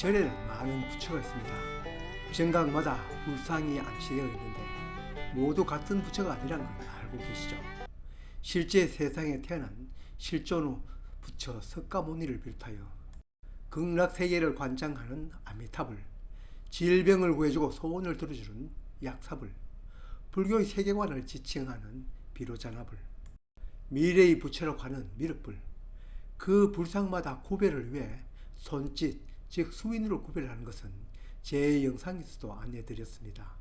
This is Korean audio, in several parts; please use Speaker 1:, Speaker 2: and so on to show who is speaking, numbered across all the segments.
Speaker 1: 절에는 많은 부처가 있습니다. 정각마다 불상이 안치되어 있는데 모두 같은 부처가 아니라는 걸 알고 계시죠? 실제 세상에 태어난 실존의 부처 석가모니를 비롯하여 극락세계를 관장하는 아미타불, 질병을 구해주고 소원을 들어주는 약사불, 불교의 세계관을 지칭하는 비로자나불, 미래의 부처라고 하는 미륵불, 그 불상마다 구별을 위해 손짓, 즉 수인으로 구별하는 것은 제 영상에서도 안내드렸습니다.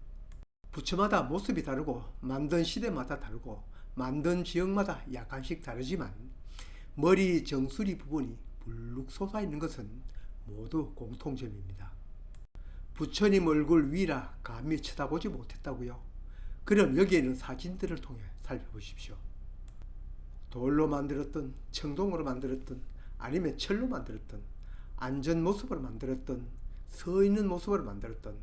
Speaker 1: 부처마다 모습이 다르고 만든 시대마다 다르고 만든 지역마다 약간씩 다르지만 머리 정수리 부분이 불룩 솟아 있는 것은 모두 공통점입니다. 부처님 얼굴 위라 감히 쳐다보지 못했다고요? 그럼 여기에 는 사진들을 통해 살펴보십시오. 돌로 만들었던 청동으로 만들었던 아니면 철로 만들었던 안전 모습으로 만들었던 서 있는 모습으로 만들었던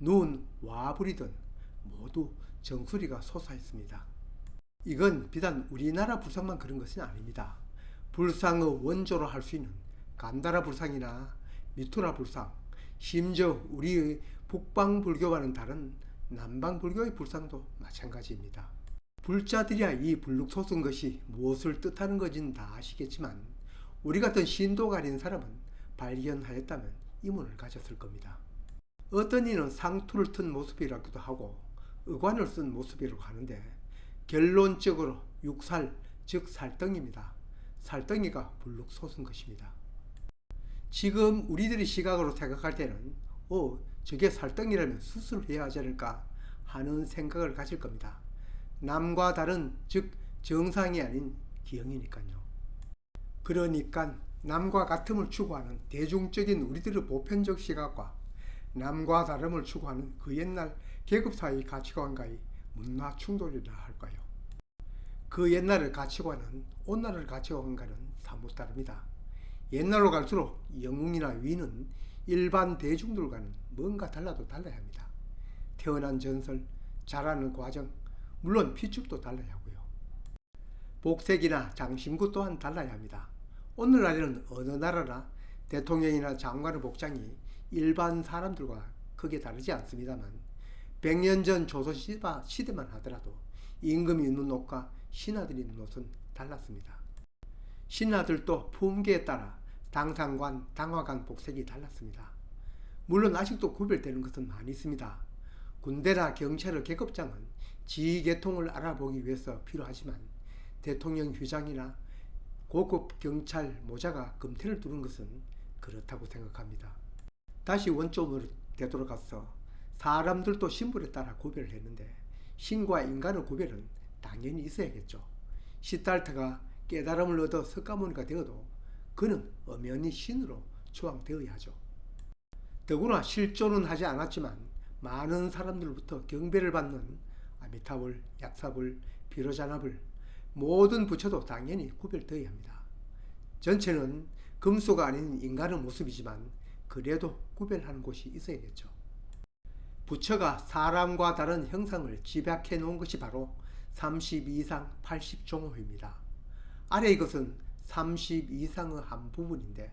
Speaker 1: 눈 와불이든 모두 정수리가 솟아 있습니다. 이건 비단 우리나라 불상만 그런 것은 아닙니다. 불상의 원조로 할 수 있는 간다라 불상이나 미투라 불상, 심지어 우리의 북방 불교와는 다른 남방 불교의 불상도 마찬가지입니다. 불자들이야 이 불룩 솟은 것이 무엇을 뜻하는 건지는 다 아시겠지만 우리 같은 신도가 아닌 사람은 발견하였다면 이문을 가졌을 겁니다. 어떤 이는 상투를 튼 모습이라기도 하고 의관을 쓴 모습이라고 하는데 결론적으로 육살 즉 살덩입니다. 살덩이가 불룩 솟은 것입니다. 지금 우리들이 시각으로 생각할 때는 어 저게 살덩이라면 수술해야 하지 않을까 하는 생각을 가질 겁니다. 남과 다른 즉 정상이 아닌 기형이니까요. 그러니까 남과 같음을 추구하는 대중적인 우리들의 보편적 시각과 남과 다름을 추구하는 그 옛날 계급 사이 가치관과의 문화 충돌이라 할까요? 그 옛날의 가치관은 오늘의 가치관과는 사뭇 다릅니다. 옛날로 갈수록 영웅이나 위는 일반 대중들과는 뭔가 달라도 달라야 합니다. 태어난 전설, 자라는 과정, 물론 피축도 달라야 하고요. 복색이나 장신구 또한 달라야 합니다. 오늘날에는 어느 나라나 대통령이나 장관의 복장이 일반 사람들과 크게 다르지 않습니다만 100년 전 조선시대 시대만 하더라도 임금이 입는 옷과 신하들이 입는 옷은 달랐습니다. 신하들도 품계에 따라 당상관, 당화관 복색이 달랐습니다. 물론 아직도 구별되는 것은 많이 있습니다. 군대나 경찰의 계급장은 지휘계통을 알아보기 위해서 필요하지만 대통령 휴장이나 고급 경찰 모자가 금태를 두른 것은 그렇다고 생각합니다. 다시 원점으로 되돌아가서 사람들도 신분에 따라 구별을 했는데 신과 인간의 구별은 당연히 있어야겠죠. 시달타가 깨달음을 얻어 석가모니가 되어도 그는 엄연히 신으로 추앙되어야 하죠. 더구나 실존은 하지 않았지만 많은 사람들로부터 경배를 받는 아미타불, 약사불, 비로자나불 모든 부처도 당연히 구별되어야 합니다. 전체는 금수가 아닌 인간의 모습이지만 그래도 구별하는 곳이 있어야겠죠. 부처가 사람과 다른 형상을 집약해 놓은 것이 바로 32상 80종호입니다. 아래 이것은 32상의 한 부분인데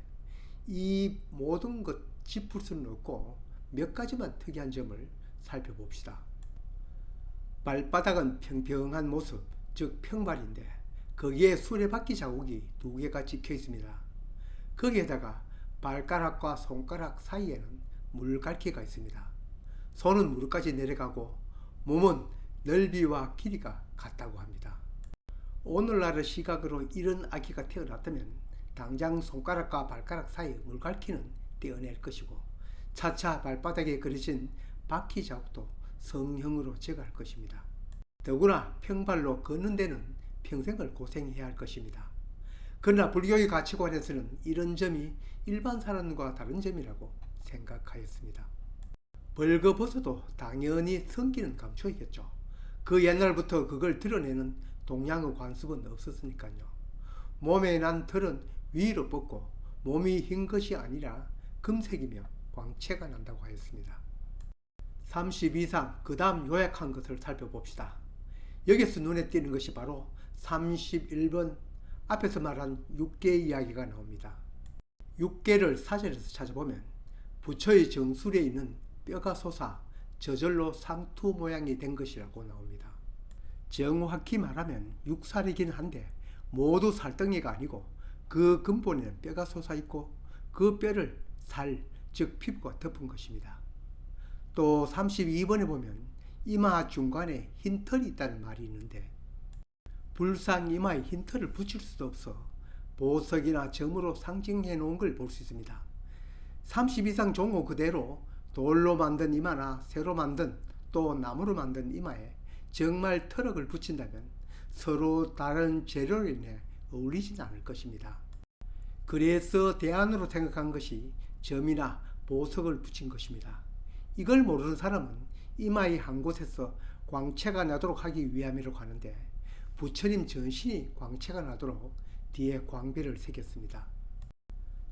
Speaker 1: 이 모든 것 짚을 수는 없고 몇 가지만 특이한 점을 살펴봅시다. 발바닥은 평평한 모습, 즉 평발인데 거기에 수레바퀴 자국이 두 개가 찍혀 있습니다. 거기에다가 발가락과 손가락 사이에는 물갈퀴가 있습니다. 손은 무릎까지 내려가고 몸은 넓이와 길이가 같다고 합니다. 오늘날의 시각으로 이런 아기가 태어났다면 당장 손가락과 발가락 사이 물갈퀴는 떼어낼 것이고 차차 발바닥에 그려진 바퀴 자국도 성형으로 제거할 것입니다. 더구나 평발로 걷는 데는 평생을 고생해야 할 것입니다. 그러나 불교의 가치관에서는 이런 점이 일반 사람과 다른 점이라고 생각하였습니다. 벌거벗어도 당연히 성기는 감춰있겠죠. 그 옛날부터 그걸 드러내는 동양의 관습은 없었으니까요. 몸에 난 털은 위로 뻗고 몸이 흰 것이 아니라 금색이며 광채가 난다고 하였습니다. 32상 그 다음 요약한 것을 살펴봅시다. 여기서 눈에 띄는 것이 바로 31번 앞에서 말한 6개 이야기가 나옵니다. 6개를 사전에서 찾아보면 부처의 정술에 있는 뼈가 솟아 저절로 상투 모양이 된 것이라고 나옵니다. 정확히 말하면 육살이긴 한데 모두 살덩이가 아니고 그 근본에는 뼈가 솟아 있고 그 뼈를 살, 즉 피부가 덮은 것입니다. 또 32번에 보면 이마 중간에 흰 털이 있다는 말이 있는데 불상 이마에 흰 털을 붙일 수도 없어 보석이나 점으로 상징해 놓은 걸 볼 수 있습니다. 30 이상 종호 그대로 돌로 만든 이마나 새로 만든 또 나무로 만든 이마에 정말 털럭을 붙인다면 서로 다른 재료로 인해 어울리진 않을 것입니다. 그래서 대안으로 생각한 것이 점이나 보석을 붙인 것입니다. 이걸 모르는 사람은 이마의 한 곳에서 광채가 나도록 하기 위함이라고 하는데 부처님 전신이 광채가 나도록 뒤에 광배를 새겼습니다.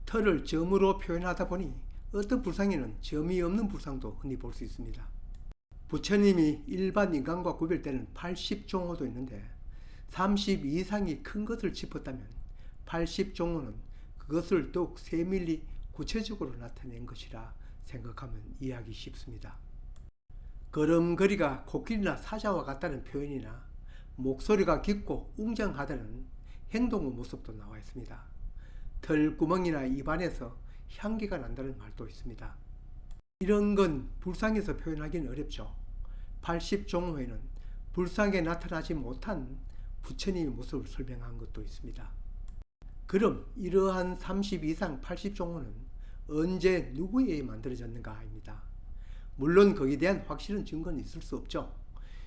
Speaker 1: 털을 점으로 표현하다 보니 어떤 불상에는 점이 없는 불상도 흔히 볼 수 있습니다. 부처님이 일반 인간과 구별되는 80종호도 있는데 30 이상이 큰 것을 짚었다면 80종호는 그것을 더욱 세밀히 구체적으로 나타낸 것이라 생각하면 이해하기 쉽습니다. 걸음걸이가 코끼리나 사자와 같다는 표현이나 목소리가 깊고 웅장하다는 행동의 모습도 나와 있습니다. 털구멍이나 입안에서 향기가 난다는 말도 있습니다. 이런 건 불상에서 표현하기는 어렵죠. 80종호에는 불상에 나타나지 못한 부처님의 모습을 설명한 것도 있습니다. 그럼 이러한 30 이상 80종호는 언제 누구에 만들어졌는가입니다. 물론 거기에 대한 확실한 증거는 있을 수 없죠.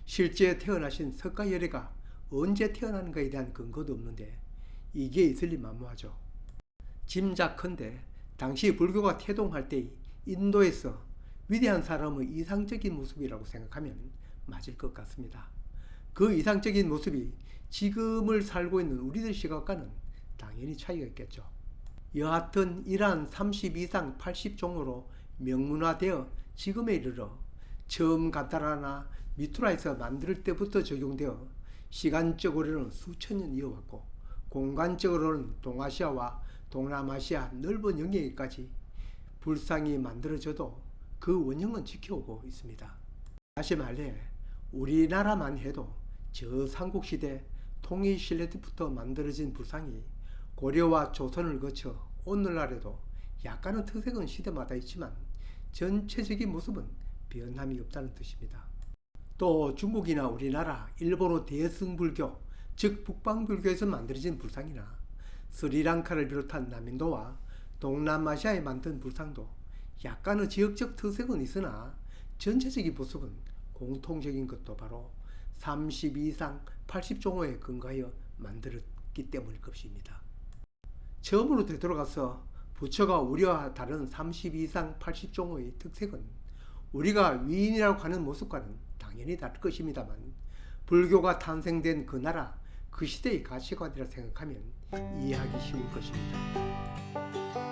Speaker 1: 실제 태어나신 석가열애가 언제 태어나는가에 대한 근거도 없는데 이게 있을 리 만무하죠. 짐작컨대 당시 불교가 태동할 때 인도에서 위대한 사람의 이상적인 모습이라고 생각하면 맞을 것 같습니다. 그 이상적인 모습이 지금을 살고 있는 우리들 시각과는 당연히 차이가 있겠죠. 여하튼 이러한 30 이상 80종으로 명문화되어 지금에 이르러 처음 간타라나 미투라에서 만들 때부터 적용되어 시간적으로는 수천 년 이어왔고 공간적으로는 동아시아와 동남아시아 넓은 영역까지 불상이 만들어져도 그 원형은 지켜오고 있습니다. 다시 말해 우리나라만 해도 저 삼국시대 통일신라 때부터 만들어진 불상이 고려와 조선을 거쳐 오늘날에도 약간은 특색은 시대마다 있지만 전체적인 모습은 변함이 없다는 뜻입니다. 또 중국이나 우리나라, 일본의 대승불교, 즉 북방불교에서 만들어진 불상이나 스리랑카를 비롯한 남인도와 동남아시아에 만든 불상도 약간의 지역적 특색은 있으나 전체적인 모습은 공통적인 것도 바로 30 이상 80종호에 근거하여 만들었기 때문일 것입니다. 처음으로 되돌아가서 부처가 우리와 다른 30 이상 80종호의 특색은 우리가 위인이라고 하는 모습과는 당연히 다를 것입니다만 불교가 탄생된 그 나라 그 시대의 가치관이라 생각하면 이해하기 쉬울 것입니다.